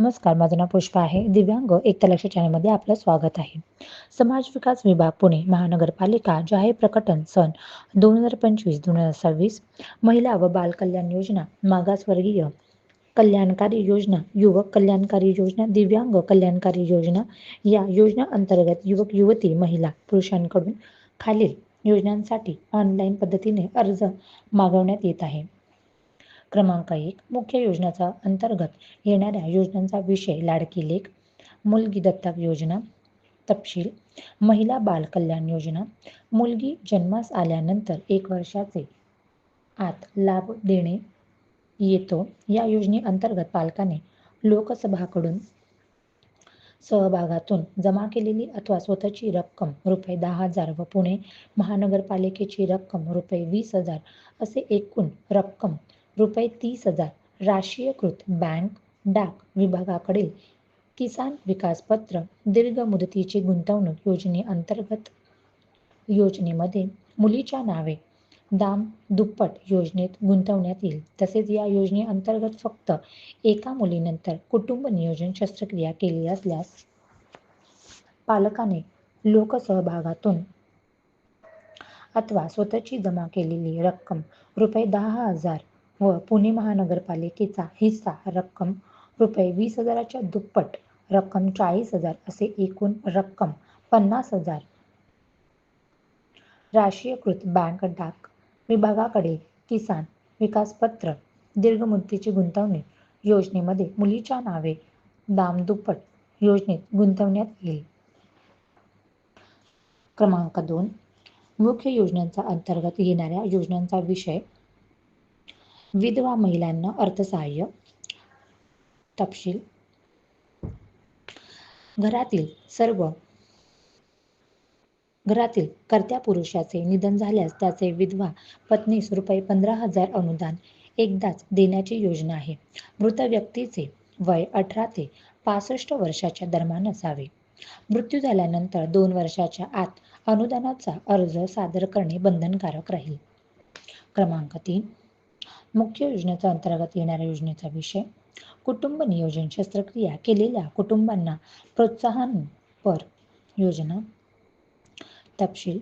नमस्कार माझं नाव पुष्पा आहे. दिव्यांग एकता लक्ष चॅनलमध्ये आपलं स्वागत आहे. समाज विकास विभाग पुणे महानगरपालिका जाहीर प्रकटन सन दोन हजार पंचवीस दोन हजार सव्वीस महिला व बाल कल्याण योजना मागासवर्गीय कल्याणकारी योजना युवक कल्याणकारी योजना दिव्यांग कल्याणकारी योजना या योजना अंतर्गत युवक युवती महिला पुरुषांकडून खालील योजनांसाठी ऑनलाईन पद्धतीने अर्ज मागवण्यात येत आहे. क्रमांक एक मुख्य योजनाचा अंतर्गत येणाऱ्या योजनांचा विषय लाडकी लेख मुलगी दत्तक योजना तपशील महिला बाल कल्याण योजना मुलगी जन्मास आल्यानंतर एक वर्षाचे आत लाभ देणे येतो. या योजनेअंतर्गत पालकाने लोकसभाकडून सहभागातून जमा केलेली अथवा स्वतःची रक्कम रुपये दहा हजार व पुणे महानगरपालिकेची रक्कम रुपये वीस हजार असे एकूण रक्कम रुपये तीस हजार. राष्ट्रीयकृत बँक डाक विभागाकडील किसान विकास पत्र दीर्घ मुदतीची गुंतवणूक योजनेअंतर्गत योजनेमध्ये मुलीच्या नावे दाम दुप्पट योजनेत गुंतवण्यात येईल. तसेच या योजनेअंतर्गत फक्त एका मुलीनंतर कुटुंब नियोजन शस्त्रक्रिया केली असल्यास पालकाने लोकसहभागातून अथवा स्वतःची जमा केलेली रक्कम रुपये दहा हजार व पुणे महानगरपालिकेचा हिस्सा रक्कम रुपये वीस हजाराच्या दुप्पट रक्कम चाळीस हजार असे एकूण रक्कम पन्नास हजार. राष्ट्रीयकृत बँक डाक विभागाकडे किसान विकास पत्र दीर्घ मुदतीची गुंतवणूक योजनेमध्ये मुलीच्या नावे दाम दुप्पट योजनेत गुंतवण्यात येईल. क्रमांक दोन मुख्य योजनांचा अंतर्गत येणाऱ्या योजनांचा विषय विधवा महिलांना अर्थसहाय्य. तपशील. घरातील सर्व घरातील कर्त्या पुरुषाचे निधन झाल्यास त्याचे विधवा पत्नीस रुपये पंधरा हजार अनुदान एकदाच देण्याची योजना आहे. मृत व्यक्तीचे वय अठरा ते पासष्ट वर्षाच्या दरम्यान असावे. मृत्यू झाल्यानंतर दोन वर्षाच्या आत अनुदानाचा अर्ज सादर करणे बंधनकारक राहील. क्रमांक तीन. मुख्य योजनेच्या अंतर्गत येणाऱ्या योजनेचा विषय कुटुंब नियोजन शस्त्रक्रिया केलेल्या कुटुंबांना प्रोत्साहनपर योजना तपशील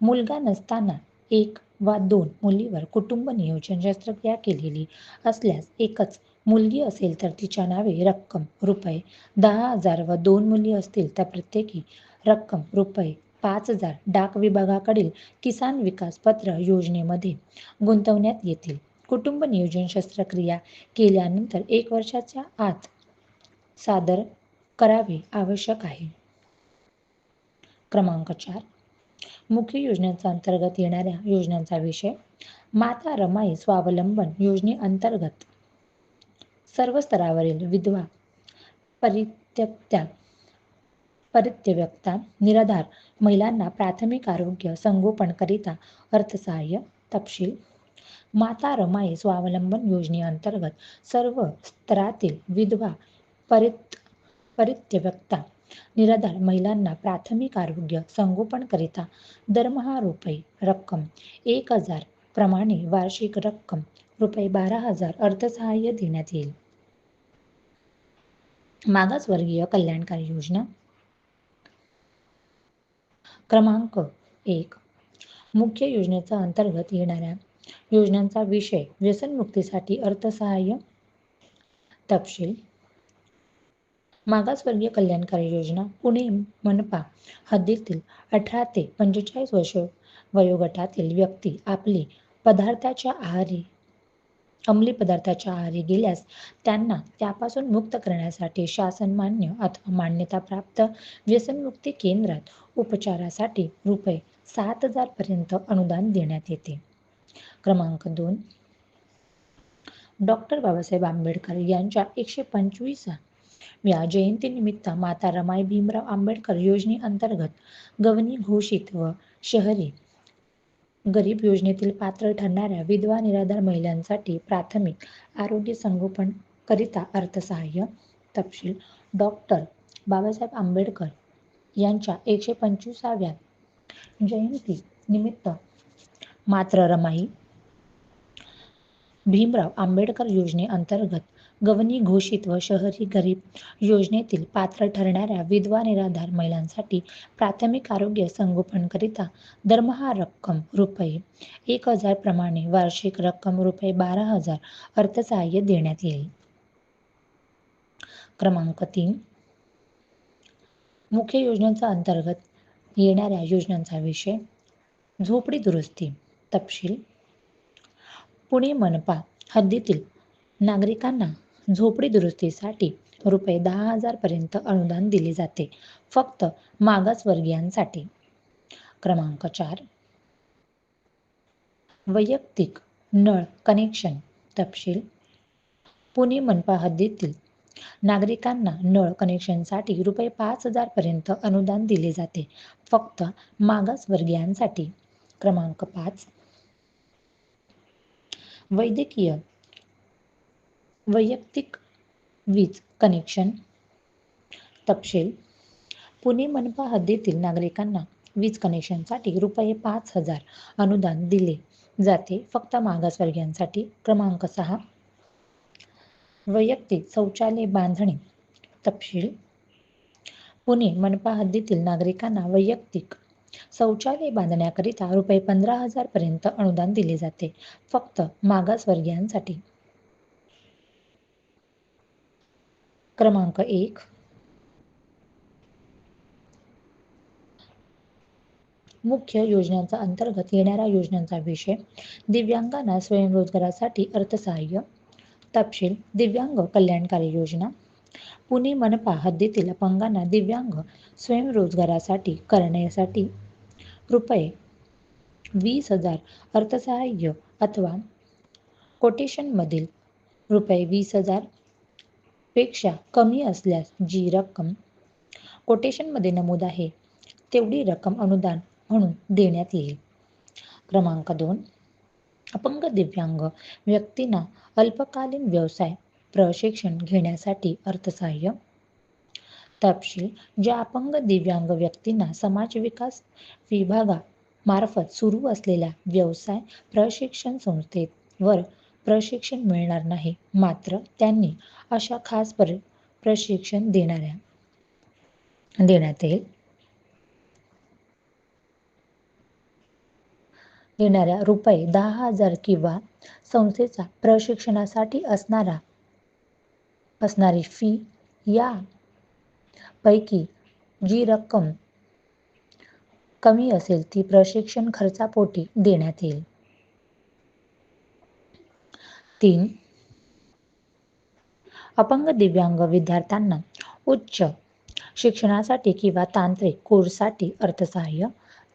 मुलगा नसताना एक वा दोन मुलीवर कुटुंब नियोजन शस्त्रक्रिया केलेली असल्यास एकच मुलगी असेल तर तिच्या नावे रक्कम रुपये दहा हजार व दोन मुली असतील तर प्रत्येकी रक्कम रुपये पाच हजार डाक विभागाकडील किसान विकास पत्र योजनेमध्ये गुंतवण्यात येतील. कुटुंब नियोजन शस्त्रक्रिया केल्यानंतर एक वर्षाच्या आत सादर करावे आवश्यक आहे. क्रमांक चार. मुख्य योजनांचा अंतर्गत येणाऱ्या योजनांचा विषय. माता रमाई स्वावलंबन योजनेअंतर्गत सर्व स्तरावरील विधवा परित्यक्त्या परित्यव्यक्ता निराधार महिलांना प्राथमिक आरोग्य संगोपनकरिता अर्थसहाय्य तपशील माता रमाई स्वावलंबन योजनेअंतर्गत सर्व स्तरातील विधवा परित परित्यव्यक्ता निराधार महिलांना प्राथमिक आरोग्य संगोपनकरिता दरमहा रुपये रक्कम एक हजार प्रमाणे वार्षिक रक्कम रुपये बारा हजार अर्थसहाय्य देण्यात येईल. मागासवर्गीय कल्याणकारी योजना. क्रमांक एक. मुख्य योजनेचा अंतर्गत येणाऱ्या योजनांचा विषय व्यसनमुक्तीसाठी अर्थसहाय्य तपशील. मागासवर्गीय कल्याणकारी योजना पुणे मनपा हद्दीतील अठरा ते पंचेचाळीस वर्ष वयोगटातील व्यक्ती आपली पदार्थाच्या आहारी अंमली पदार्थाच्या आहारी गेल्यास त्यांना त्यापासून मुक्त करण्यासाठी शासन मान्य अथवा मान्यताप्राप्त व्यसनमुक्ती केंद्रात उपचारासाठी रुपये सात हजार पर्यंत अनुदान देण्यात येते. क्रमांक दोन. डॉक्टर बाबासाहेब आंबेडकर यांच्या एकशे पंचवीसा या जयंतीनिमित्त माता रमाई भीमराव आंबेडकर योजनेअंतर्गत गवनी घोषित व शहरी गरीब योजनेतील पात्र ठरणाऱ्या विधवा निराधार महिलांसाठी प्राथमिक आरोग्य संगोपन करिता अर्थसहाय्य तपशील डॉक्टर बाबासाहेब आंबेडकर यांच्या एकशे पंचवीसाव्या जयंती निमित्त मात्र रमाई भीमराव आंबेडकर योजनेअंतर्गत गवनी घोषित व शहरी गरीब योजनेतील पात्र ठरणाऱ्या विधवा निराधार महिलांसाठी प्राथमिक आरोग्य संगोपनकरिता दरमहा रक्कम रुपये एक हजार प्रमाणे वार्षिक रक्कम रुपये बारा हजार अर्थसहाय्य देण्यात येईल. क्रमांक तीन. मुख्य योजनांचा अंतर्गत येणाऱ्या योजनांचा विषय. झोपडी दुरुस्ती तपशील. पुणे मनपा हद्दीतील नागरिकांना झोपडी दुरुस्तीसाठी रुपये दहा हजार पर्यंत अनुदान दिले जाते. फक्त मागासवर्गीयांसाठी क्रमांक चार. वैयक्तिक नळ कनेक्शन तपशील. पुणे मनपा हद्दीतील नागरिकांना नळ कनेक्शनसाठी रुपये पाच हजार पर्यंत अनुदान दिले जाते. फक्त मागासवर्गीयांसाठी क्रमांक पाच. वैद्यकीय वैयक्तिक वीज कनेक्शन तपशील. पुणे मनपा हद्दीतील नागरिकांना वीज कनेक्शनसाठी रुपये पाच हजार अनुदान दिले जाते. फक्त मागासवर्गीयांसाठी क्रमांक सहा. वैयक्तिक शौचालय बांधणी तपशील. पुणे मनपा हद्दीतील नागरिकांना वैयक्तिक शौचालय बांधण्याकरिता रुपये पंधरा हजार पर्यंत अनुदान दिले जाते. फक्त मागासवर्गीयांसाठी क्रमांक एक. मुख्य योजनांचा अंतर्गत येणाऱ्या योजनांचा विषय. दिव्यांगांना स्वयंरोजगारासाठी अर्थसहाय्य. तपशील. दिव्यांग कल्याणकारी योजना. पुणे मनपा हद्दीतील अपंगांना दिव्यांग स्वयंरोजगारासाठी करण्यासाठी रुपये वीस हजार अर्थसहाय्य अथवा कोटेशनमधील रुपये वीस हजारपेक्षा कमी असल्यास जी रक्कम कोटेशनमध्ये नमूद आहे तेवढी रक्कम अनुदान म्हणून देण्यात येईल. क्रमांक दोन. अपंग दिव्यांग व्यक्तींना अल्पकालीन व्यवसाय प्रशिक्षण घेण्यासाठी अर्थसहाय्य. तपशील ज्या अपंग दिव्यांग व्यक्तींना समाज विकास विभागामार्फत सुरू असलेल्या व्यवसाय प्रशिक्षण संस्थेवर प्रशिक्षण मिळणार नाही मात्र त्यांनी अशा खास पर प्रशिक्षण देणाऱ्या देण्यात येईल. देणाऱ्या रुपये दहा हजार किंवा संस्थेचा प्रशिक्षणासाठी असणारा असणारी फी या पैकी जी रक्कम कमी असेल ती प्रशिक्षण खर्चापोटी देण्यात येईल. तीन अपंग दिव्यांग विद्यार्थ्यांना उच्च शिक्षणासाठी किंवा तांत्रिक कोर्ससाठी अर्थसहाय्य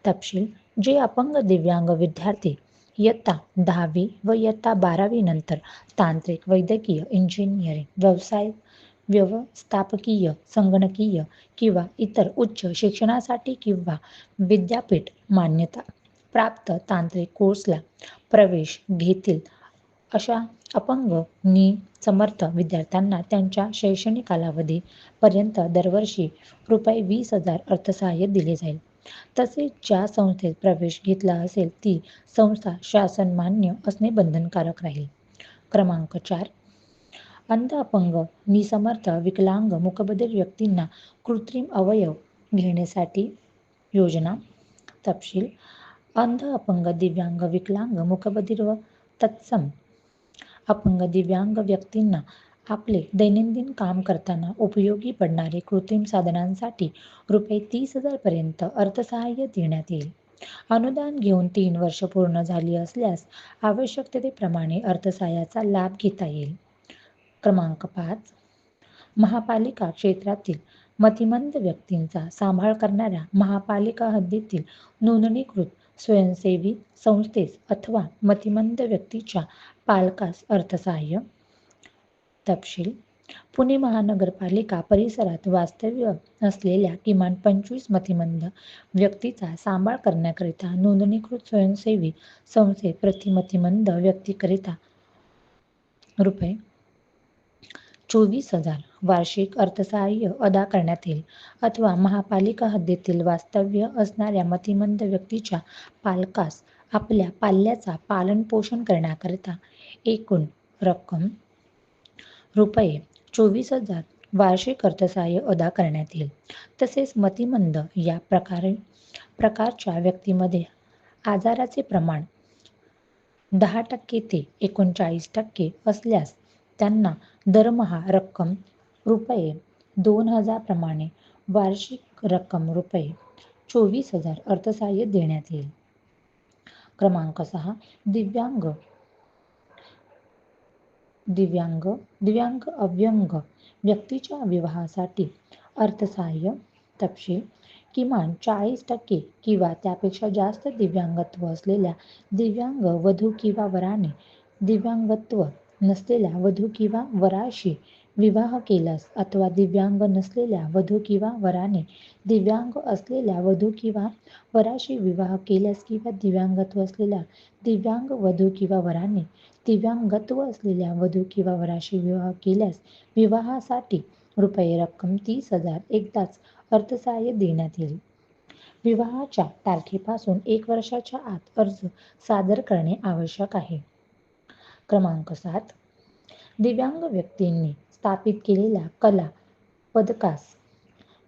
तपशील जे अपंग दिव्यांग विद्यार्थी इयत्ता दहावी व इयत्ता बारावी नंतर तांत्रिक वैद्यकीय इंजिनिअरिंग व्यवसाय व्यवस्थापकीय संगणकीय किंवा इतर उच्च शिक्षणासाठी किंवा विद्यापीठ मान्यता प्राप्त तांत्रिक कोर्सला प्रवेश घेतील अशा अपंग नि समर्थ विद्यार्थ्यांना त्यांच्या शैक्षणिक कालावधी पर्यंत दरवर्षी रुपये वीस हजार अर्थसहाय्य दिले जाईल. तसेच ज्या संस्थेत प्रवेश घेतला असेल ती संस्था शासनमान्य असणे बंधनकारक राहील. क्रमांक चार. अंध अपंग निसमर्थ विकलांग मुकबधीर व्यक्तींना कृत्रिम अवयव घेण्यासाठी योजना. तपशील. अंध अपंग दिव्यांग विकलांग मुकबधीर व तत्सम. अपंग दिव्यांग व्यक्तींना आपले दैनंदिन काम करताना उपयोगी पडणारे कृत्रिम साधनांसाठी रुपये तीस हजारपर्यंत अर्थसहाय्य देण्यात येईल. अनुदान घेऊन तीन वर्ष पूर्ण झाली असल्यास आवश्यकतेप्रमाणे अर्थसहाय्याचा लाभ घेता येईल. क्रमांक पाच. महापालिका क्षेत्रातील मतिमंद व्यक्तींचा सांभाळ करणाऱ्या महापालिका हद्दीतील नोंदणीकृत स्वयंसेवी संस्थेस अथवा मतिमंद व्यक्तीच्या पालकास अर्थसहाय्य तपशील. पुणे महानगरपालिका परिसरात वास्तव्य असलेल्या किमान पंचवीस मतिमंद व्यक्तीचा सांभाळ करण्याकरिता नोंदणीकृत स्वयंसेवी संस्थेत प्रति मतिमंद व्यक्तीकरिता रुपये चोवीस हजार वार्षिक अर्थसहाय्य अदा करण्यात येईल अथवा महापालिका हद्दीतील वास्तव्य असणाऱ्या मतिमंद व्यक्तीच्या पालकास आपल्या पाल्याचा पालनपोषण करण्याकरिता एकूण रक्कम रुपये चोवीस हजार वार्षिक अर्थसहाय्य अदा करण्यात येईल. तसेच मतिमंद या प्रकारे प्रकारच्या व्यक्तीमध्ये आजाराचे प्रमाण दहा टक्के ते एकोणचाळीस टक्के असल्यास त्यांना दरमहा रक्कम रुपये दोन हजार प्रमाणे वार्षिक रक्कम रुपये चोवीस हजार अर्थसहाय्य देण्यात येईल. क्रमांक सहा दिव्यांग दिव्यांग दिव्यांग अव्यंग व्यक्तीच्या विवाहासाठी अर्थसहाय्य तपशील किमान चाळीस टक्के किंवा त्यापेक्षा जास्त दिव्यांगत्व असलेल्या दिव्यांग वधू किंवा वराने दिव्यांगत्व नसलेल्या वधू किंवा वराशी विवाह केल्यास अथवा दिव्यांग नसलेल्या वधू किंवा वराने दिव्यांग असलेल्या वधू किंवा वराशी विवाह केल्यास किंवा दिव्यांगत्व असलेल्या दिव्यांग वधू किंवा वराने दिव्यांगत्व असलेल्या वधू किंवा वराशी विवाह केल्यास विवाहासाठी रुपये रक्कम तीस हजार एकदाच अर्थसहाय्य देण्यात येईल. विवाहाच्या तारखेपासून एक वर्षाच्या आत अर्ज सादर करणे आवश्यक आहे. क्रमांक सात. दिव्यांग व्यक्तींनी स्थापित केलेल्या कला पदकास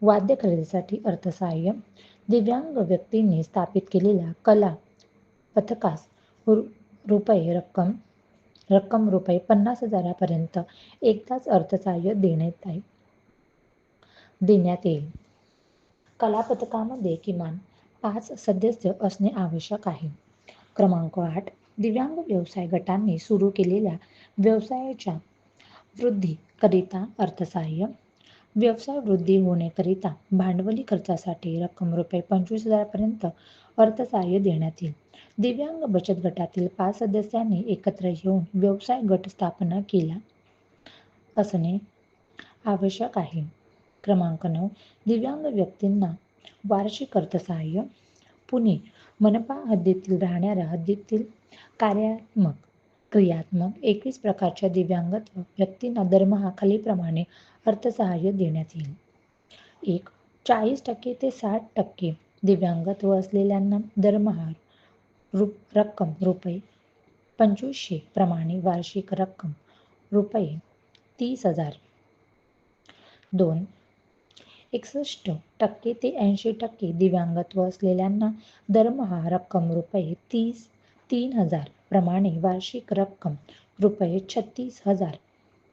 वाद्य खरेदीसाठी अर्थसहाय्य दिव्यांग व्यक्तींनी स्थापित केलेल्या कला पथकास रुपये रक्कम रक्कम रुपये पन्नास हजारापर्यंत एकदाच अर्थसहाय्य देण्यात आहे. देण्यात येईल. कलापथकामध्ये किमान पाच सदस्य असणे आवश्यक आहे. क्रमांक आठ दिव्यांग व्यवसाय गटांनी सुरू केलेल्या व्यवसायाच्या वृद्धीकरिता अर्थसहाय्य. व्यवसाय वृद्धी होण्याकरिता भांडवली खर्चासाठी रक्कम रुपये पंचवीस हजारपर्यंत अर्थसहाय्य देण्यात येईल. दिव्यांग बचत गटातील पाच सदस्यांनी एकत्र येऊन व्यवसाय गट स्थापना केला. असणे आवश्यक आहे. क्रमांक नऊ. दिव्यांग व्यक्तींना वार्षिक अर्थसहाय्य. पुणे मनपा हद्दीतील राहणाऱ्या हद्दीतील कार्यात्मक क्रियात्मक एकवीस प्रकारच्या दिव्यांगत्व व्यक्तींना दरमहा खालीप्रमाणे अर्थसहाय्य देण्यात येईल. एक चाळीस टक्के ते साठ टक्के दिव्यांगत्व असलेल्यांना दरमहा रु रक्कम रुपये. पंचवीसशे प्रमाणे वार्षिक रक्कम रुपये तीस हजार. दोन एकसष्ट टक्के ते ऐंशी टक्के दिव्यांगत्व असलेल्यांना दरमहा रक्कम रुपये तीस तीन हजार प्रमाणे वार्षिक रक्कम रुपये छत्तीस हजार.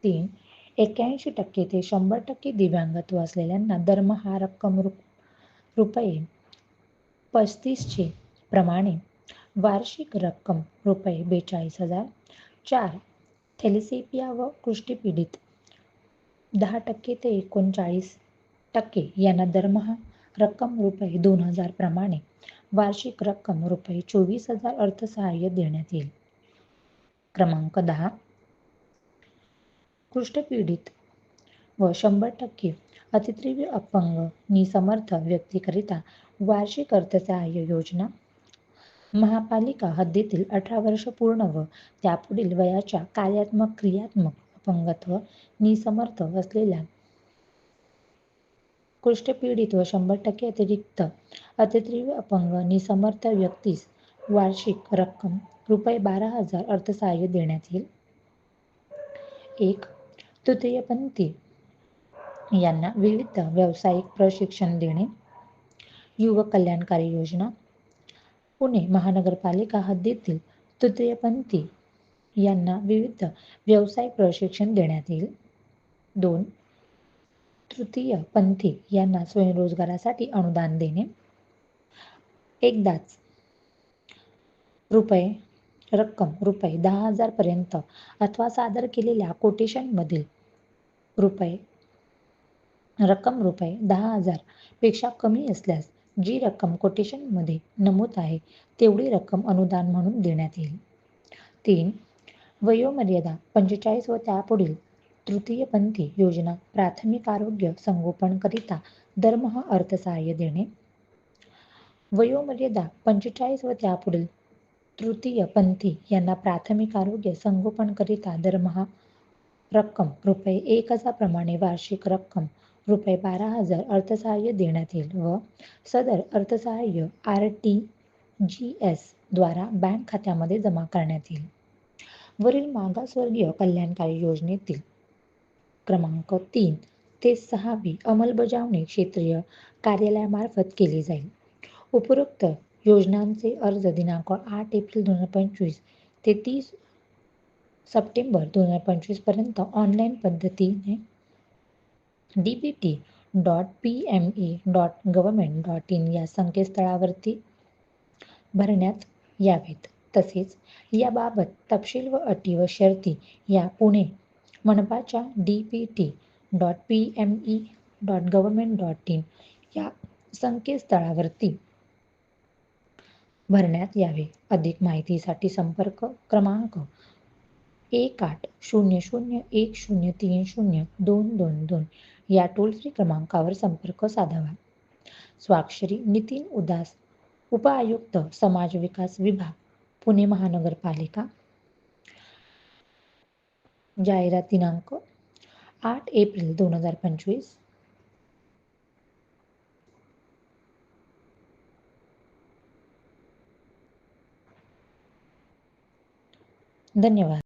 तीन एक्क्याऐंशी टक्के ते शंभर टक्के दिव्यांगत्व असलेल्यांना दरमहा रक्कम रु रुपये पस्तीसचे प्रमाणे वार्षिक रक्कम रुपये बेचाळीस हजार. चार थेलिसेपिया व कुष्ठपीडित. दहा टक्के ते एकोणचाळीस टक्के यांना दरमहा रक्कम रुपये दोन हजार प्रमाणे वार्षिक रक्कम रुपये चोवीस हजार अर्थसहाय्य देण्यात येईल. क्रमांक दहा कुष्ठपीडित व शंभर टक्के अतितीव्र अपंग निसमर्थ व्यक्तीकरिता वार्षिक अर्थसहाय्य योजना महापालिका हद्दीतील अठरा वर्ष पूर्ण व त्यापुढील वयाच्या कार्यात्मक क्रियात्मक अपंगत्व निसमर्थ असलेल्या कुष्ठपीडित व शंभर टक्के अतिरिक्त अतितीव्र अपंग निसमर्थ व्यक्तीस वार्षिक रक्कम रुपये बारा हजार अर्थसहाय्य देण्यात येईल. एक तृतीयपंथी यांना विविध व्यावसायिक प्रशिक्षण देणे. युवक कल्याणकारी योजना. पुणे महानगरपालिका हद्दीतील तृतीयपंथी यांना विविध व्यावसायिक प्रशिक्षण देण्यात येईल. दोन तृतीय पंथी यांना स्वयंरोजगारासाठी अनुदान देणे. एकदाच रुपये रक्कम रुपये दहा हजार पर्यंत अथवा सादर केलेल्या कोटेशनमधील रुपये रक्कम रुपये दहा हजारपेक्षा कमी असल्यास जी रक्कम कोटेशनमध्ये नमूद आहे तेवढी रक्कम अनुदान म्हणून देण्यात येईल. तीन वयोमर्यादा पंचेचाळीस व त्यापुढील तृतीयपंथी योजना प्राथमिक आरोग्य संगोपनकरिता दरमहा अर्थसहाय्य देणे. वयोमर्यादा पंचेचाळीस व त्यापुढील तृतीयपंथी यांना प्राथमिक आरोग्य संगोपनकरिता दरमहा रक्कम रुपये एक हजार प्रमाणे वार्षिक रक्कम रुपये बारा हजार अर्थसहाय्य देण्यात येईल व सदर अर्थसहाय्य आर टी जी एस द्वारा बँक खात्यामध्ये जमा करण्यात येईल. वरील मागासवर्गीय कल्याणकारी योजनेतील क्रमांक तीन ते सहावी अंमलबजावणी क्षेत्रीय कार्यालयामार्फत केली जाईल. उपरोक्त योजनांचे अर्ज दिनांक आठ एप्रिल दोन हजार पंचवीस ते तीस सप्टेंबर दोन हजार पंचवीसपर्यंत ऑनलाईन पद्धतीने D P T dot P M E dot government dot in या संकेतस्थळावरती भरण्यात यावेत. तसेच याबाबत तपशील व अटी व शर्ती या पुणे मनपाच्या D P T dot P M E dot government dot in या संकेतस्थळावरती भरण्यात यावे. अधिक माहितीसाठी संपर्क क्रमांक एक आठ शून्य शून्य एक शून्य तीन शून्य दोन दोन दोन या टोल फ्री क्रमांकावर संपर्क साधावा. स्वाक्षरी नितीन उदास उपआयुक्त समाज विकास विभाग पुणे महानगरपालिका. जाहिरात दिनांक आठ एप्रिल दोन हजार पंचवीस. धन्यवाद.